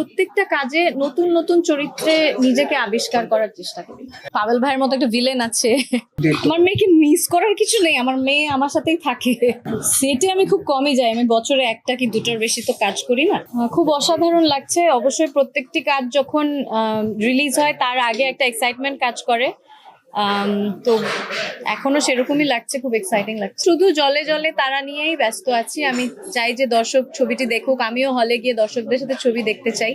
প্রত্যেকটা কাজে নতুন নতুন চরিত্রে নিজেকে আবিষ্কার করার চেষ্টা করি। পাবেল ভাইয়ের মতো একটা ভিলেন আছে। আমার মেয়েকে মিস করার কিছু নেই আমার মেয়ে আমার সাথেই থাকে। সেটে আমি খুব কমই যাই আমি বছরে একটা কি দুটোর বেশি তো কাজ করি না। খুব অসাধারণ লাগছে। অবশ্যই প্রত্যেকটি কাজ যখন রিলিজ হয় তার আগে একটা এক্সাইটমেন্ট কাজ করে। তো এখনও সেরকমই লাগছে, খুব এক্সাইটিং লাগছে। শুধু জলে জলে তারা নিয়েই ব্যস্ত আছি। আমি চাই যে দর্শক ছবিটি দেখুক। আমিও হলে গিয়ে দর্শকদের সাথে ছবি দেখতে চাই।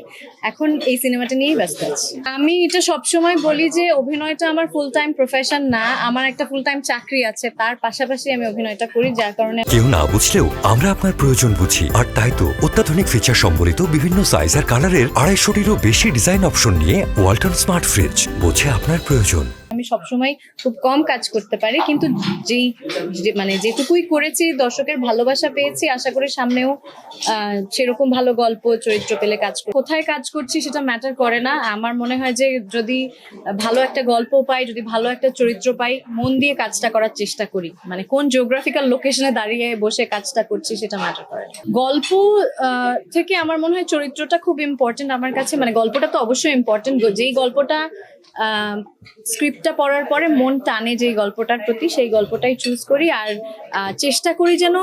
এখন এই সিনেমাটা নিয়েই ব্যস্ত আছি। আমি এটা সবসময় বলি যে অভিনয়টা আমার ফুল টাইম প্রফেশন না। আমার একটা ফুল টাইম চাকরি আছে। তার পাশাপাশি আমি অভিনয়টা করি, যার কারণে কেউ না বুঝলেও আমরা আপনার প্রয়োজন বুঝি। আর তাই তো অত্যাধুনিক ফিচার সম্বলিত বিভিন্ন সাইজ আর কালারের আড়াইশোটিরও বেশি ডিজাইন অপশন নিয়ে ওয়ালটন স্মার্ট ফ্রিজ বোঝে আপনার প্রয়োজন। সবসময় খুব কম কাজ করতে পারি, কিন্তু যেই মানে যেটুকুই করেছি, দর্শকের ভালোবাসা পেয়েছি, আশা করি সামনেও সেরকম ভালো গল্প, চরিত্র পেলে কাজ কোথায় কাজ করছি সেটা ম্যাটার করে না। আমার মনে হয় যে যদি ভালো একটা গল্প পাই, যদি ভালো একটা চরিত্র পাই, মন দিয়ে কাজটা করার চেষ্টা করি। মানে কোন জিওগ্রাফিক্যাল লোকেশনে দাঁড়িয়ে বসে কাজটা করছি সেটা ম্যাটার করে গল্প থেকে আমার মনে হয় চরিত্রটা খুব ইম্পর্টেন্ট আমার কাছে। মানে গল্পটা তো অবশ্যই ইম্পর্টেন্ট যেই গল্পটা স্ক্রিপ্টটা পড়ার পরে মন টানে যেই গল্পটার প্রতি, সেই গল্পটাই চুজ করি আর চেষ্টা করি যেন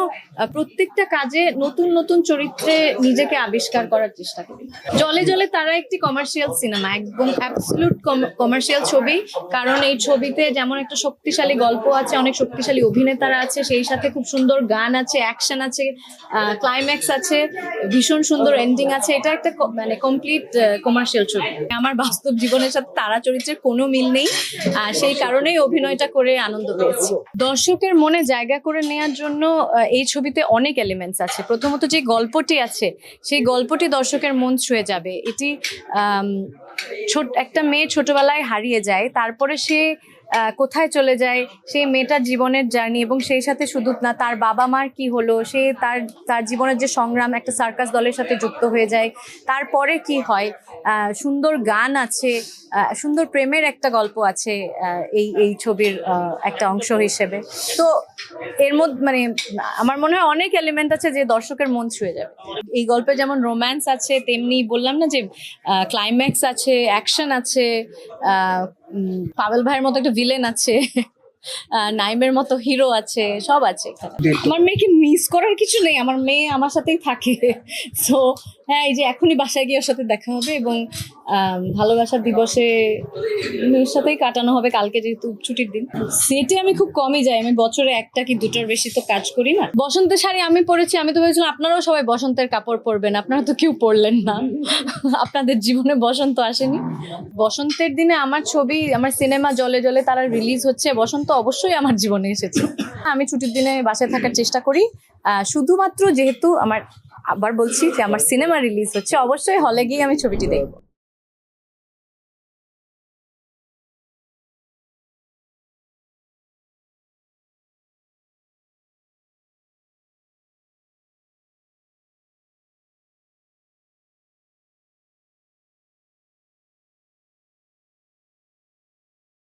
প্রত্যেকটা কাজে নতুন নতুন চরিত্রে নিজেকে আবিষ্কার করার চেষ্টা করি। জলে জলে তারা একটি কমার্শিয়াল সিনেমা একদম অ্যাবসলুট কমার্শিয়াল ছবি। কারণ এই ছবিতে যেমন একটা শক্তিশালী গল্প আছে, অনেক শক্তিশালী অভিনেতারা আছে, সেই সাথে খুব সুন্দর গান আছে অ্যাকশন আছে ক্লাইম্যাক্স আছে, ভীষণ সুন্দর এন্ডিং আছে। এটা একটা মানে কমপ্লিট কমার্শিয়াল ছবি। আমার বাস্তব জীবনের সাথে তারা চরিত্রের কোনো মিল নেই সেই কারণেই অভিনয়টা করে আনন্দ পেয়েছি। দর্শকের মনে জায়গা করে নেওয়ার জন্য এই ছবিতে অনেক এলিমেন্টস আছে। প্রথমত যে গল্পটি আছে, সেই গল্পটি দর্শকের মন ছুঁয়ে যাবে। এটি ছোট, একটা মেয়ে ছোটবেলায় হারিয়ে যায়, তারপরে সে কোথায় চলে যায় সেই মেয়েটার জীবনের জার্নি এবং সেই সাথে শুধু না, তার বাবা মার কি হলো, সে তার তার জীবনের যে সংগ্রাম, একটা সার্কাস দলের সাথে যুক্ত হয়ে যায়। তারপরে কি হয়? সুন্দর গান আছে সুন্দর প্রেমের একটা গল্প আছে এই এই ছবির একটা অংশ হিসেবে। তো এর মধ্যে মানে আমার মনে হয় অনেক এলিমেন্ট আছে যে দর্শকের মন ছুঁয়ে যাবে। এই গল্পে যেমন রোম্যান্স আছে, তেমনি বললাম না যে ক্লাইম্যাক্স আছে অ্যাকশন আছে পাবেল ভাইয়ের মতো একটা ভিলেন আছে আহ, নাইমের মতো হিরো আছে সব আছে আমার মেয়েকে মিস করার কিছু নেই আমার মেয়ে আমার সাথেই থাকে। সো হ্যাঁ এই যে এখনই বাসায় গিয়ে ওর সাথে দেখা হবে এবং ভালোবাসার দিবসে ওর সাথেই কাটানো হবে কালকে যেহেতু ছুটির দিন। সেটে আমি খুব কমই যাই, আমি বছরে একটা কি দুটোর বেশি তো কাজ করি না। বসন্তের শাড়ি আমি পরেছি, আমি তো ভেবেছিলাম আপনারাও সবাই বসন্তের কাপড় পরবেন, আপনারা তো কেউ পরলেন না। আপনাদের জীবনে বসন্ত আসেনি। বসন্তের দিনে আমার ছবি, আমার সিনেমা জলে জলে তারা রিলিজ হচ্ছে, বসন্ত অবশ্যই আমার জীবনে এসেছে। আমি ছুটির দিনে বাসায় থাকার চেষ্টা করি শুধুমাত্র যেহেতু আমার আবার বলছি যে আমার সিনেমা রিলিজ হচ্ছে অবশ্যই হলে গিয়ে আমি ছবিটি দেখব।